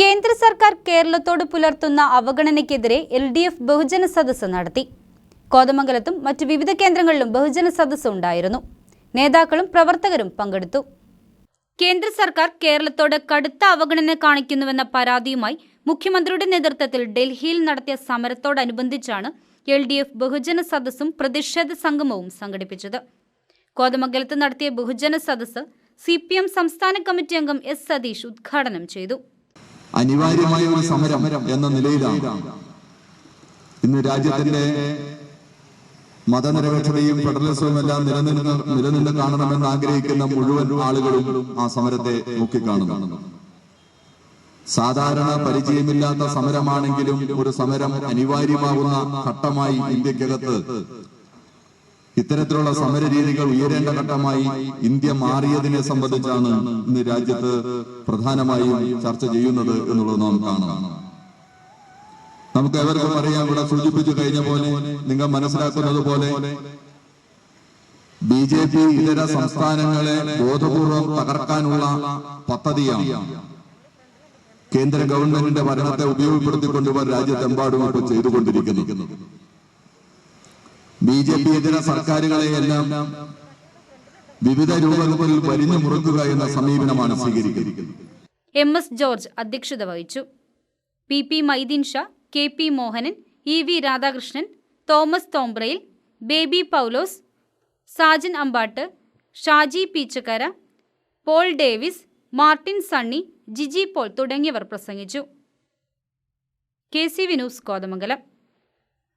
കേന്ദ്ര സർക്കാർ കേരളത്തോട് പുലർത്തുന്ന അവഗണനയ്ക്കെതിരെ എൽ ഡി എഫ് ബഹുജന സദസ്സ് നടത്തി. കോതമംഗലത്തും മറ്റ് വിവിധ കേന്ദ്രങ്ങളിലും ബഹുജന സദസ്സ് ഉണ്ടായിരുന്നു. നേതാക്കളും പ്രവർത്തകരും പങ്കെടുത്തു. കേന്ദ്ര സർക്കാർ കേരളത്തോട് കടുത്ത അവഗണന കാണിക്കുന്നുവെന്ന പരാതിയുമായി മുഖ്യമന്ത്രിയുടെ നേതൃത്വത്തിൽ ഡൽഹിയിൽ നടത്തിയ സമരത്തോടനുബന്ധിച്ചാണ് എൽ ഡി എഫ് ബഹുജന സദസ്സും പ്രതിഷേധ സംഗമവും സംഘടിപ്പിച്ചത്. കോതമംഗലത്ത് നടത്തിയ ബഹുജന സദസ്സ് സി പി എം സംസ്ഥാന കമ്മിറ്റി അംഗം എസ് സതീഷ് ഉദ്ഘാടനം ചെയ്തു. അനിവാര്യമായ ഒരു സമരം എന്ന നിലയിലാണ്. ഇന്ന് രാജ്യത്തിന്റെ മതനിരപേക്ഷതയും ഫെഡറലിസവും എല്ലാം നിലനിന്ന് നിലനിന്ന് കാണണമെന്ന് ആഗ്രഹിക്കുന്ന മുഴുവൻ ആളുകളും ആ സമരത്തെ നോക്കിക്കാണുന്നു. സാധാരണ പരിചയമില്ലാത്ത സമരമാണെങ്കിലും ഒരു സമരം അനിവാര്യമാവുന്ന ഘട്ടമായി ഇന്ത്യക്കകത്ത് ഇത്തരത്തിലുള്ള സമര രീതികൾ ഉയരേണ്ട ഘട്ടമായി ഇന്ത്യ മാറിയതിനെ സംബന്ധിച്ചാണ് ഇന്ന് രാജ്യത്ത് പ്രധാനമായും ചർച്ച ചെയ്യുന്നത് എന്നുള്ളത് നാം കാണാം. നമുക്ക് എവർക്കും അറിയാം ഇവിടെ സൂചിപ്പിച്ചു കഴിഞ്ഞ പോലെ നിങ്ങൾ മനസ്സിലാക്കുന്നത് പോലെ ബി ജെ പി ഇതര സംസ്ഥാനങ്ങളെ ബോധപൂർവം തകർക്കാനുള്ള പദ്ധതിയാണ്. കേന്ദ്ര ഗവൺമെന്റിന്റെ ഭരണത്തെ ഉപയോഗപ്പെടുത്തിക്കൊണ്ട് ഇവർ രാജ്യത്തെമ്പാടും ഇപ്പോൾ ബി ജെ പി ഇതര സർക്കാരുകളെയെല്ലാം വിവിധ രൂപങ്ങളിൽ വലിഞ്ഞു മുറുക്കുക എന്ന സമീപനമാണ് സ്വീകരിക്കുന്നത്. എം എസ് ജോർജ് അധ്യക്ഷത വഹിച്ചു. P P Maideen Shah K P Mohanan E V Radhakrishnan Thomas Thombrayil Baby Paulose Sajan Ambatt Shaji Peechakkara Paul Davis Martin Sunny Jiji Paul തുടങ്ങിയവർ പ്രസംഗിച്ചു. K C V news Kothamangalam.